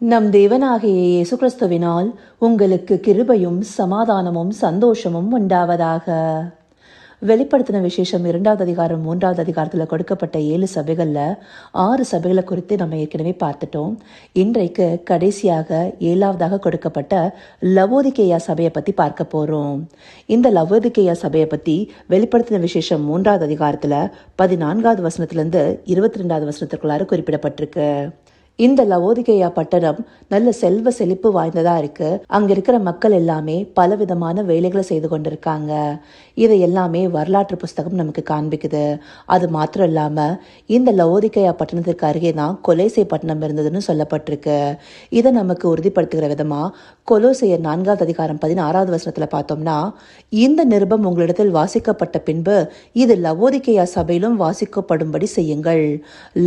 நம் தேவனாகிய இயேசு கிறிஸ்துவினால் உங்களுக்கு கிருபையும் சமாதானமும் சந்தோஷமும் உண்டாவதாக. வெளிப்படுத்தின விசேஷம் இரண்டாவது அதிகாரம் மூன்றாவது அதிகாரத்தில் கொடுக்கப்பட்ட ஏழு சபைகளில் ஆறு சபைகளை குறித்து நம்ம ஏற்கனவே பார்த்துட்டோம். இன்றைக்கு கடைசியாக ஏழாவதாக கொடுக்கப்பட்ட லவோதிகேயா சபையை பற்றி பார்க்க போகிறோம் இந்த லவோதிகேயா சபையை பற்றி வெளிப்படுத்தின விசேஷம் மூன்றாவது அதிகாரத்தில் பதினான்காவது வசனத்திலிருந்து இருபத்தி ரெண்டாவது வசனத்திற்குள்ளார குறிப்பிடப்பட்டிருக்கு. இந்த லவோதிகையா பட்டணம் நல்ல செல்வ செழிப்பு வாய்ந்ததா இருக்கு. அங்க இருக்கிற மக்கள் எல்லாமே பலவிதமான வேலைகளை செய்து கொண்டிருக்காங்க. இதை எல்லாமே வரலாற்று புஸ்தகம் நமக்கு காண்பிக்குது. அது மாத்திரம் இல்லாம இந்த லவோதிகையா பட்டணத்திற்கு அருகே தான் கொலேசை பட்டணம் இருந்ததுன்னு சொல்லப்பட்டிருக்கு. இதை நமக்கு உறுதிப்படுத்துகிற விதமா கொலோசையர் நான்காவது அதிகாரம் பதினாறாவது வசனத்துல பார்த்தோம்னா இந்த நிருபம் உங்களிடத்தில் வாசிக்கப்பட்ட பின்பு இது லவோதிகையா சபையிலும் வாசிக்கப்படும்படி செய்யுங்கள்.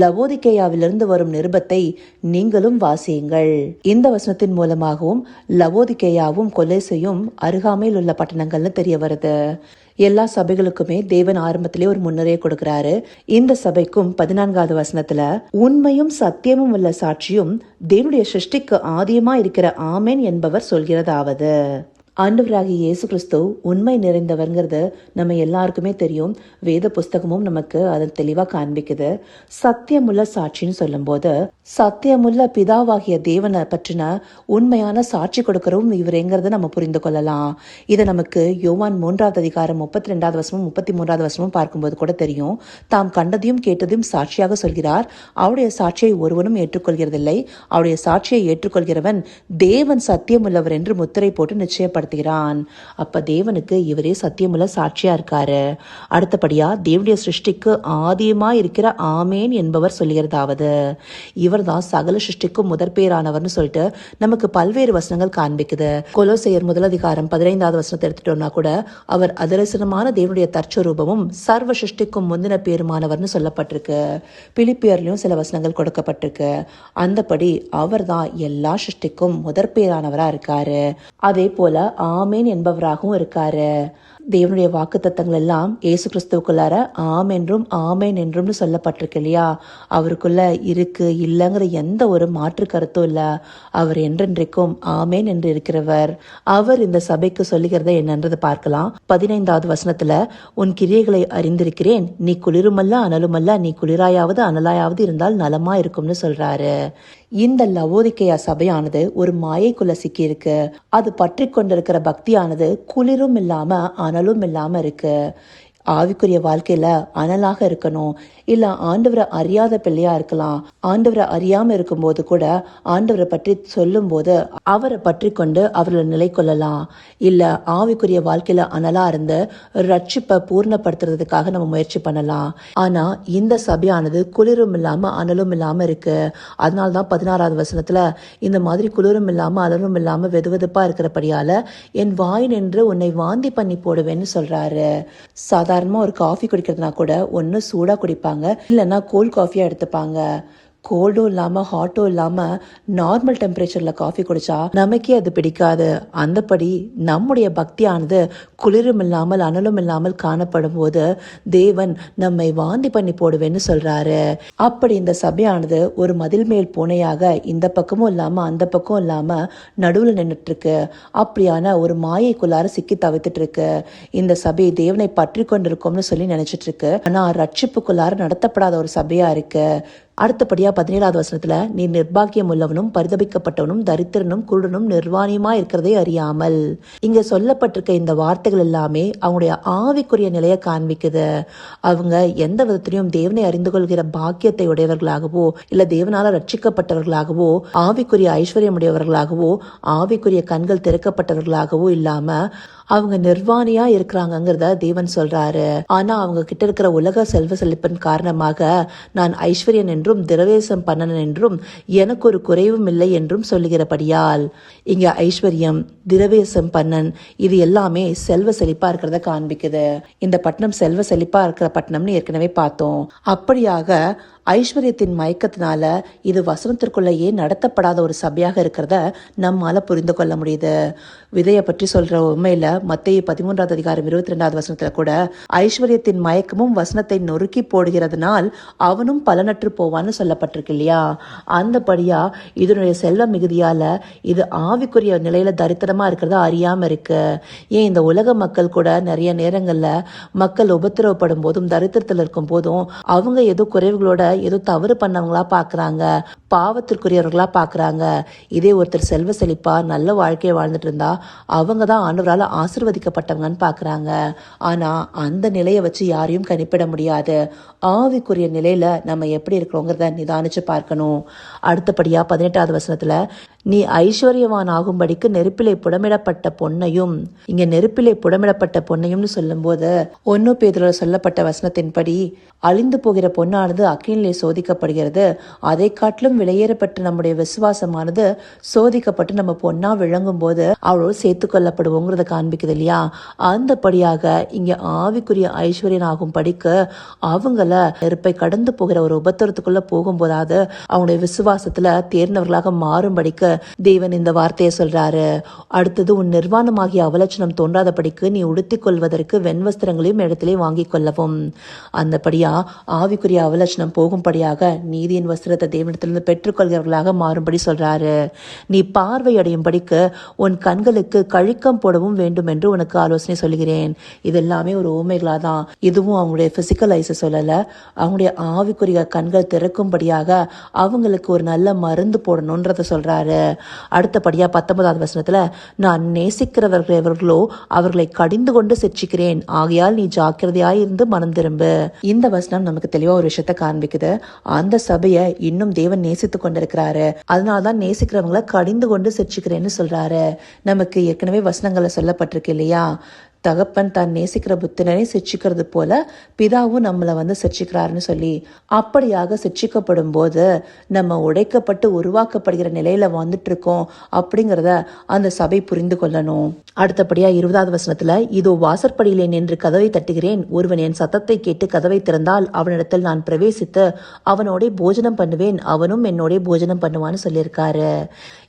லவோதிகேயாவிலிருந்து வரும் நிருபத்தை நீங்களும் வாசியுங்கள். இந்த வசனத்தின் மூலமாகவும் லவோதிகேயாவும் கொலேசையும் அருகாமையில் உள்ள பட்டணங்கள்னு தெரிய வருது. எல்லா சபைகளுக்குமே தேவன் ஆரம்பத்திலே ஒரு முன்னரே கொடுக்கிறாரு. இந்த சபைக்கும் பதினான்காவது வசனத்துல உண்மையும் சத்தியமும் உள்ள சாட்சியும் தேவனுடைய சிருஷ்டிக்கு ஆதியமா இருக்கிற ஆமேன் என்பவர் சொல்கிறதாவது. ஆண்டவராகிய இயேசு கிறிஸ்து உண்மை நிறைந்தவர்ங்கிறது நம்ம எல்லாருக்குமே தெரியும். வேத புஸ்தகமும் நமக்கு அதை தெளிவாக காண்பிக்குது. சத்தியமுள்ள சாட்சின்னு சொல்லும்போது சத்தியமுள்ள பிதாவாகிய தேவனை பற்றின உண்மையான சாட்சி கொடுக்கிறவும் இவருங்கிறத நம்ம புரிந்து கொள்ளலாம். இதை நமக்கு யோவான் மூன்றாவது அதிகாரம் முப்பத்தி ரெண்டாவது வருஷமும் முப்பத்தி மூன்றாவது வருஷமும் பார்க்கும்போது கூட தெரியும். தாம் கண்டதையும் கேட்டதையும் சாட்சியாக சொல்கிறார். அவருடைய சாட்சியை ஒருவனும் ஏற்றுக்கொள்கிறதில்லை. அவருடைய சாட்சியை ஏற்றுக்கொள்கிறவன் தேவன் சத்தியமுள்ளவர் என்று முத்திரை போட்டு நிச்சயப்படுத்துகிறான் அப்ப தேவனுக்கு இவரே சத்தியமுள்ள சாட்சியா இருக்காரு. அடுத்தபடியா தேவனுடைய சிருஷ்டிக்கு ஆதியமா இருக்கிற ஆமேன் என்பவர் சொல்லுகிறதாவது. இவர்தான் சகல சிருஷ்டிக்கும் முதற் பேரானவர்னு சொல்லிட்டு நமக்கு பல்வேறு வசனங்கள் காண்பிக்குது. கொலோசையர் முதல் அதிகாரம் பதினைந்தாவது வசனத்தை எடுத்துட்டோம்னா கூட அவர் அதரசனமான தேவனுடைய தற்சரூபமும் சர்வ சிருஷ்டிக்கும் முந்தின பேருமானவர்னு சொல்லப்பட்டிருக்கு. பிலிப்பியர்லயும் சில வசனங்கள் கொடுக்கப்பட்டிருக்கு. அந்தபடி அவர் தான் எல்லா சிருஷ்டிக்கும் முதற் பேரானவரா இருக்காரு. அதே போல ஆமேன் என்பவராகவும் இருக்காரு. தேவனுடைய வாக்கு தத்தங்கள் எல்லாம் இயேசு கிறிஸ்துவுக்குள்ளார ஆம் என்றும் ஆமேன் என்றும்னு சொல்லப்பட்டிருக்கு இல்லையா? அவருக்குள்ள இருக்கு இல்லைங்கிற எந்த ஒரு மாற்று கருத்தும் இல்ல. அவர் என்றென்றைக்கும் ஆமேன் என்று இருக்கிறவர். அவர் இந்த சபைக்கு சொல்லுகிறத என்னன்றது பார்க்கலாம். பதினைந்தாவது வசனத்துல உன் கிரியைகளை அறிந்திருக்கிறேன். நீ குளிருமல்ல அனலுமல்ல? நீ குளிராயாவது அனலாயாவது இருந்தால் நலமா இருக்கும்னு சொல்றாரு. இந்த லவோதிக்கையா சபையானது ஒரு மாயைக்குள்ள சிக்கியிருக்கு. அது பற்றி கொண்டிருக்கிற பக்தியானது குளிரும் இல்லாம அனலும் இல்லாமல் இருக்குது ஆவிக்குரிய வாழ்க்கையில அனலாக இருக்கணும். இல்ல ஆண்டவரை அறியாத பிள்ளையா இருக்கலாம். ஆண்டவரை அறியாம இருக்கும்போது கூட ஆண்டவரை பற்றி சொல்லும் போது அவரை பற்றி கொண்டு அவர்களை நிலை கொள்ளலாம். இல்ல ஆவிக்குரிய வாழ்க்கையில அனலா இருந்து ரட்சிப்பை பூர்ணப்படுத்துறதுக்காக நம்ம முயற்சி பண்ணலாம். ஆனா இந்த சபையானது குளிரும் இல்லாம அனலும் இல்லாம இருக்கு. அதனால்தான் பதினாறாவது வசனத்துல இந்த மாதிரி குளிரும் இல்லாம அனலும் இல்லாம வெதுவெதுப்பா இருக்கிறபடியால என் வாய் நின்று உன்னை வாந்தி பண்ணி போடுவேன்னு சொல்றாரு. சாதாரணமாக ஒரு காஃபி குடிக்கிறதுனா கூட ஒன்று சூடாக குடிப்பாங்க. இல்லைன்னா கோல்ட் காஃபியாக எடுத்துப்பாங்க. கோல்டும் இல்லாமல் ஹாட்டும் இல்லாமல் நார்மல் டெம்பரேச்சரில் காஃபி குடித்தா நமக்கே அது பிடிக்காது. அந்தபடி நம்முடைய பக்தியானது குளிரும் இல்லாமல் அனலும் இல்லாமல் காணப்படும் போது தேவன் நம்மை வாந்தி பண்ணி போடுவேன்னு சொல்கிறாரு அப்படி இந்த சபையானது ஒரு மதில் மேல் பூனையாக இந்த பக்கமும் இல்லாமல் அந்த பக்கம் இல்லாமல் நடுவில் நின்றுட்டுருக்கு அப்படியான ஒரு மாயைக்குள்ளார சிக்கி தவித்துட்ருக்கு இந்த சபை தேவனை பற்றி கொண்டிருக்கோம்னு சொல்லி நினச்சிட்ருக்கு ஆனால் ரட்சிப்புக்குள்ளார நடத்தப்படாத ஒரு சபையாக இருக்குது அடுத்தபடியா பதினேழாவது வசனத்துல நீ நிர்பாக்கியம் உள்ளவனும் பரிதபிக்கப்பட்டவனும் தரித்திரனும் குருடனும் நிர்வாணியமா இருக்கிறதை அறியாமல். இங்க சொல்லப்பட்டிருக்க இந்த வார்த்தைகள் எல்லாமே அவங்களுடைய ஆவிக்குரிய நிலையை காண்பிக்குது. அவங்க எந்த விதத்திலையும் தேவனை அறிந்து கொள்கிற பாக்கியத்தை உடையவர்களாகவோ இல்ல தேவனால ரட்சிக்கப்பட்டவர்களாகவோ ஆவிக்குரிய ஐஸ்வர்யம் உடையவர்களாகவோ ஆவிக்குரிய கண்கள் திறக்கப்பட்டவர்களாகவோ இல்லாம அவங்க நிர்வாணியா இருக்கிறாங்கங்கிறத தேவன் சொல்றாரு. ஆனா அவங்க கிட்ட இருக்கிற உலக செல்வ செழிப்பின் காரணமாக நான் ஐஸ்வர்யன் என்றும் திரவேசம் பண்ணன் என்றும் எனக்கு ஒரு குறைவும் இல்லை என்றும் சொல்லுகிறபடியால் இங்க ஐஸ்வர்யம் திரவேசம் பண்ணன் இது எல்லாமே செல்வ செழிப்பா இருக்கிறத காண்பிக்குது. இந்த பட்டணம் செல்வ செழிப்பா இருக்கிற பட்டணம்னு ஏற்கனவே பார்த்தோம். அப்படியாக ஐஸ்வர்யத்தின் மயக்கத்தினால இது வசனத்திற்குள்ளேயே நடத்தப்படாத ஒரு சபையாக இருக்கிறத நம்மால் புரிந்து கொள்ள முடியுது. விதையை பற்றி சொல்ற உண்மையில மத்திய பதிமூன்றாவது அதிகாரம் இருபத்தி ரெண்டாவது வசனத்துல கூட ஐஸ்வர்யத்தின் மயக்கமும் வசனத்தை நொறுக்கி போடுகிறதுனால் அவனும் பலனற்று போவான்னு சொல்லப்பட்டிருக்கு இல்லையா? அந்தபடியா இதனுடைய செல்வ மிகுதியால இது ஆவிக்குரிய நிலையில தரித்திரமா இருக்கிறத அறியாம இருக்கு. ஏன் இந்த உலக மக்கள் கூட நிறைய நேரங்கள்ல மக்கள் உபத்திரவப்படும் போதும் தரித்திரத்தில் இருக்கும் போதும் அவங்க ஏதோ குறைவுகளோட ஏதோ தவறு பண்ணவங்களா பாக்குறாங்க. பாவத்திற்குரியவர்களாக பார்க்குறாங்க இதே ஒருத்தர் செல்வ செழிப்பாக நல்ல வாழ்க்கையை வாழ்ந்துட்டு இருந்தா அவங்க தான் ஆண்டவரால் ஆசிர்வதிக்கப்பட்டவங்கன்னு பார்க்குறாங்க ஆனால் அந்த நிலையை வச்சு யாரையும் கணிப்பிட முடியாது. ஆவிக்குரிய நிலையில் நம்ம எப்படி இருக்கிறோங்கிறத நிதானிச்சு பார்க்கணும். அடுத்தபடியாக பதினெட்டாவது வசனத்தில் நீ ஐஸ்வர்யவான் ஆகும்படிக்கு நெருப்பிலே புடமிடப்பட்ட பொன்னையும் இங்க நெருப்பிலே புடமிடப்பட்ட பொன்னையும்னு சொல்லும்போது ஒன்னு பேதில் சொல்லப்பட்ட வசனத்தின்படி அழிந்து போகிற பொன்னானது அக்கினிலே சோதிக்கப்படுகிறது. அதை காட்டிலும் விலையேறப்பட்ட நம்முடைய விசுவாசமானது சோதிக்கப்பட்டு நம்ம பொன்னா விளங்கும் போது அவளோடு சேர்த்து கொள்ளப்படுவோங்கிறத காண்பிக்குது இல்லையா? அந்தபடியாக இங்க ஆவிக்குரிய ஐஸ்வர்யன் ஆகும் படிக்கு அவங்கள நெருப்பை கடந்து போகிற ஒரு உபத்திரத்துக்குள்ள போகும்போதாவது அவங்களுடைய விசுவாசத்துல தேர்ந்தவர்களாக மாறும்படிக்கு தேவன் இந்த வார்த்தையை சொல்றாரு. அடுத்தது உன் நிர்வாணமாகிய அவலட்சணம் தோன்றாதபடிக்கு நீ உடுத்திக் கொள்வதற்கு வெண்வஸ்திரங்களையும் இடத்திலே வாங்கிக் கொள்ளவும். அந்தபடியா ஆவிக்குரிய அவலட்சணம் போகும்படியாக நீதியின் வஸ்திரத்தை தேவனிடத்திலிருந்து பெற்றுக்கொள்கிறவர்களாக மாறும்படி சொல்றாரு. நீ பார்வையடையும்படிக்கு உன் கண்களுக்கு கழிக்கம் போடவும் வேண்டும் என்று உனக்கு ஆலோசனை சொல்கிறேன் இது எல்லாமே ஒரு ஊமைகளா தான் இதுவும் அவங்களுடைய பிசிக்கல் ஐஸை சொல்லல. அவங்களுடைய ஆவிக்குரிய கண்கள் திறக்கும்படியாக அவங்களுக்கு ஒரு நல்ல மருந்து போடணுன்றதை சொல்றாரு. அடுத்தபடியா பத்தொன்பதாவது வசனத்துல நான் நேசிக்கிறவர்கள் எவர்களோ அவர்களை கடிந்து கொண்டு சிற்றிக்கிறேன் ஆகையால் நீ ஜாக்கிரதையாய் இருந்து மனம் திரும்பு. இந்த வசனம் நமக்கு தெளிவா ஒரு விஷயத்த காண்பிக்குது. அந்த சபையை இன்னும் தேவன் நேசித்து கொண்டிருக்கிறாரு அதனாலதான் நேசிக்கிறவங்களை கடிந்து கொண்டு சிரிச்சுக்கிறேன்னு சொல்றாரு. நமக்கு ஏற்கனவே வசனங்களை சொல்லப்பட்டிருக்கு இல்லையா? தகப்பன் தான் நேசிக்கிற புத்திரனை சிரிச்சிக்கிறது போல பிதாவும் நம்மளை வந்து சிரிச்சிக்கிறாருன்னு சொல்லி அப்படியாக சிரிச்சிக்கப்படும் போது நம்ம உடைக்கப்பட்டு உருவாக்கப்படுகிற நிலையில வந்துட்டு இருக்கோம் அப்படிங்கிறத அந்த சபை புரிந்து கொள்ளணும். அடுத்தபடியா இருபதாவது வசனத்துல இதோ வாசற்படியிலே நின்று கதவை தட்டுகிறேன். ஒருவன் என் சத்தத்தை கேட்டு கதவை திறந்தால் அவனிடத்தில் நான் பிரவேசித்து அவனோட போஜனம் பண்ணுவேன். அவனும் என்னோட போஜனம் பண்ணுவான்னு சொல்லியிருக்காரு.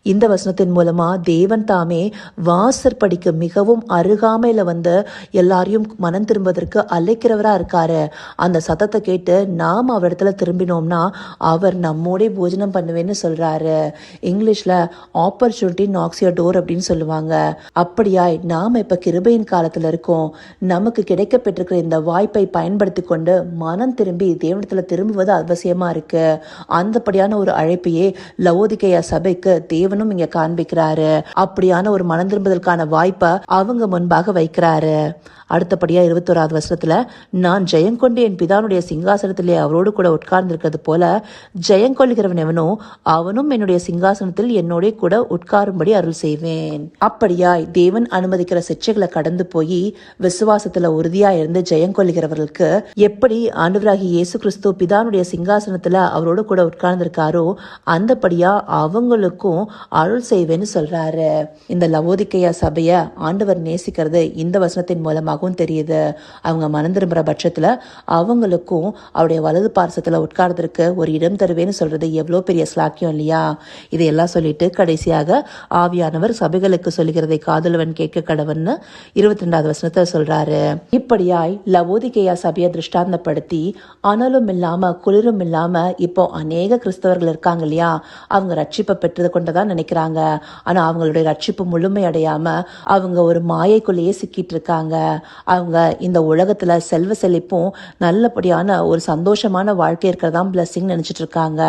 இந்த வசனத்தின் மூலமா தேவன் தாமே வாசற்படிக்கு மிகவும் அருகாமையில் வந்து எல்லாரையும் மனம் திரும்புவதற்கு அழைக்கிறவராக இருக்காரு. அந்த சத்தத்தை கேட்டு நாம் அவரிடத்துல திரும்பினோம்னா அவர் நம்மோடே போஜனம் பண்ணுவேன்னு சொல்றாரு. இங்கிலீஷ்ல ஆப்பர்ச்சுனிட்டி நாக்ஸ் யோர் டோர் அப்படின்னு சொல்லுவாங்க. அப்படியாய் நாம் இப்ப கிருபையின் காலத்துல இருக்கோம். நமக்கு கிடைக்க பெற்றிருக்கிற இந்த வாய்ப்பை பயன்படுத்தி கொண்டு மனம் திரும்பி தேவனத்தில் திரும்புவது அவசியமா இருக்கு. அந்தபடியான ஒரு அழைப்பையே லவோதிகையா சபைக்கு தேவனும் இங்க காண்பிக்கிறாரு. அப்படியான ஒரு மனம் திரும்புதலுக்கான வாய்ப்பை அவங்க முன்பாக வைக்கிறாரு. அடுத்தபடியா இருபத்தோராவது வருஷத்துல நான் ஜெயங்கொண்டு என் பிதானுடைய சிங்காசனத்திலே அவரோடு கூட உட்கார்ந்திருக்கிறது போல ஜெயங்கொள்கிறவன் எவனோ அவனும் என்னுடைய சிங்காசனத்தில் என்னோட கூட உட்காரும்படி அருள் செய்வேன். அப்படியாய் தேவன் அனுமதிக்கிற சிச்சைகளை கடந்து போய் விசுவாசத்துல உறுதியா இருந்து ஜெயங்கொள்கிறவர்களுக்கு எப்படி ஆண்டவராகி இயேசு கிறிஸ்து பிதானுடைய சிங்காசனத்துல அவரோடு கூட உட்கார்ந்திருக்காரோ அந்தபடியா அவங்களுக்கும் அருள் செய்வேன்னு சொல்றாரு. இந்த லவோதிக்கையா சபைய ஆண்டவர் நேசிக்கிறது இந்த வசனத்தின் மூலமாகவும் தெரியுது. அவங்க மனம் திரும்புற பட்சத்துல அவங்களுக்கும் அவருடைய வலது பார்சத்துல உட்கார்றதுக்கு ஒரு இடம் தருவேன்னு சொல்றது எவ்வளோ பெரிய ஸ்லாக்கியம் இல்லையா? இதையெல்லாம் சொல்லிட்டு கடைசியாக ஆவியானவர் சபைகளுக்கு சொல்லுகிறதை காதலவன் கேட்க கடவன்னு இருபத்தி ரெண்டாவது வசனத்தை சொல்றாரு. இப்படியாய் லவோதிக்கையா சபையை திருஷ்டாந்தப்படுத்தி அனலும் இல்லாம குளிரும் இல்லாம இப்போ அநேக கிறிஸ்தவர்கள் இருக்காங்க இல்லையா? அவங்க ரட்சிப்பை பெற்றது கொண்டதான் நினைக்கிறாங்க. ஆனா அவங்களுடைய ரட்சிப்பு முழுமையடையாம அவங்க ஒரு மாயைக்குள்ளேயே சிக்கிட்டு இருக்காங்க அவங்க இந்த உலகத்துல செல்வ செழிப்பும் நல்லபடியான ஒரு சந்தோஷமான வாழ்க்கை இருக்கிறதா பிளஸ்ஸிங் நினைச்சிட்டு இருக்காங்க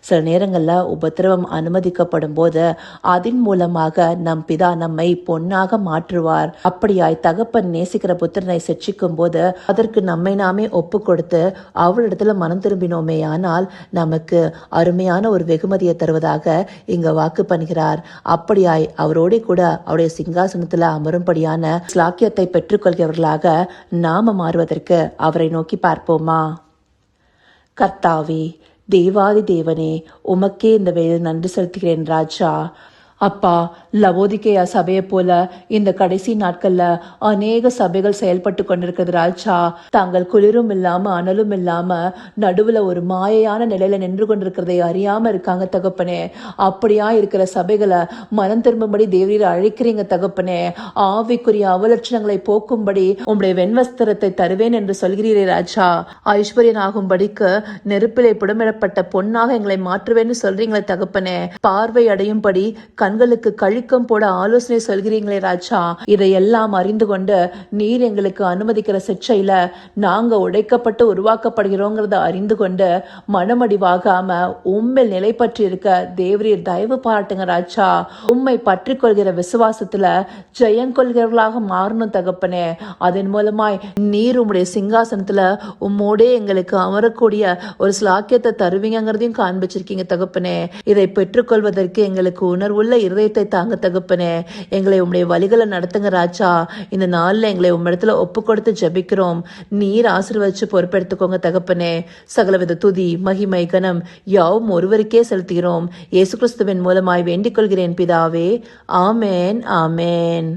சில நேரங்கள்ல உபத்திரவம் அனுமதிக்கப்படும் போது அதன் மூலமாக நம் பிதா நம்மை பொன்னாக மாற்றுவார். அப்படியாய் தகப்பன் நேசிக்கிற புத்திரனை செச்சிக்கும் போது அதற்கு நம்மை நாமே ஒப்பு கொடுத்து அவளிடத்துல மனம் திரும்பினோமே ஆனால் நமக்கு அருமையான ஒரு வெகுமதியை தருவதாக இங்க வாக்கு பண்ணுகிறார். அப்படியாய் அவரோட கூட அவருடைய சிங்காசனத்துல அமரும்படியான ஸ்லாக்கியத்தை பெற்றுக்கொள்கிறவர்களாக நாம மாறுவதற்கு அவரை நோக்கி பார்ப்போமா? கர்த்தாவே தேவாதி தேவனே உமக்கே இந்த வேலை நன்றி செலுத்துகிறேன் ராஜா. அப்பா லவோதிக்கேயா சபையை போல இந்த கடைசி நாட்கள்ல அநேக சபைகள் செயல்பட்டு கொண்டிருக்கிறது ராஜா தாங்கள் குளிரும் இல்லாம அனலும் இல்லாம நடுவுல ஒரு மாயையான நிலையில நின்று கொண்டிருக்கிறதை அறியாம இருக்காங்க தகப்பனே. அப்படியா இருக்கிற சபைகளை மனம் திரும்பும்படி தேவரீர் அழைக்கிறீங்க தகப்பனே. ஆவிக்குரிய அவலட்சணங்களை போக்கும்படி உம்முடைய வெண்வஸ்திரத்தை தருவேன் என்று சொல்கிறீரே ராஜா. ஐஸ்வர்யனாகும்படிக்கு நெருப்பிலே புடமிடப்பட்ட பொன்னாக எங்களை மாற்றுவேன்னு சொல்றீங்களே தகப்பனே. பார்வை அடையும்படி கண்களுக்கு கழிக்கம் போட ஆலோசனை சொல்கிறீங்களே ராஜா. இதையெல்லாம் அறிந்து கொண்டு நீர் எங்களுக்கு அனுமதிக்கிற சிற்றையில நாங்க உடைக்கப்பட்டு உருவாக்கப்படுகிறோங்கிறத அறிந்து கொண்டு மனமடிவாகாம உம்மில் நிலை பற்றி இருக்க தேவரீர் தயவு பாராட்டுங்க ராஜா. உம்மை பற்றி கொள்கிற விசுவாசத்துல ஜெயங்கொள்கிறவர்களாக மாறணும் தகப்பனே. அதன் மூலமாய் நீர் உம்முடைய சிங்காசனத்துல உம்மோடே எங்களுக்கு அமரக்கூடிய ஒரு சிலாக்கியத்தை தருவீங்கிறதையும் காண்பிச்சிருக்கீங்க தகப்பனே. இதை பெற்றுக்கொள்வதற்கு எங்களுக்கு உணர்வுள்ள இருதயத்தை தாங்க தகப்பனே. எங்களை உம்முடைய வழிகளை நடத்துங்க ராஜா. இந்த நாள்ல எங்களை உம்மிடத்துல ஒப்பு கொடுத்து ஜெபிக்கிறோம். நீர் ஆசீர்வதிச்சு பொறுப்பெடுத்துக்கோங்க தகப்பனே. சகலவித துதி மகிமை கனம் யாவும் ஒருவருக்கே செலுத்துகிறோம். இயேசு கிறிஸ்துவின் மூலமாய் வேண்டிக் கொள்கிறேன் பிதாவே. ஆமேன் ஆமேன்.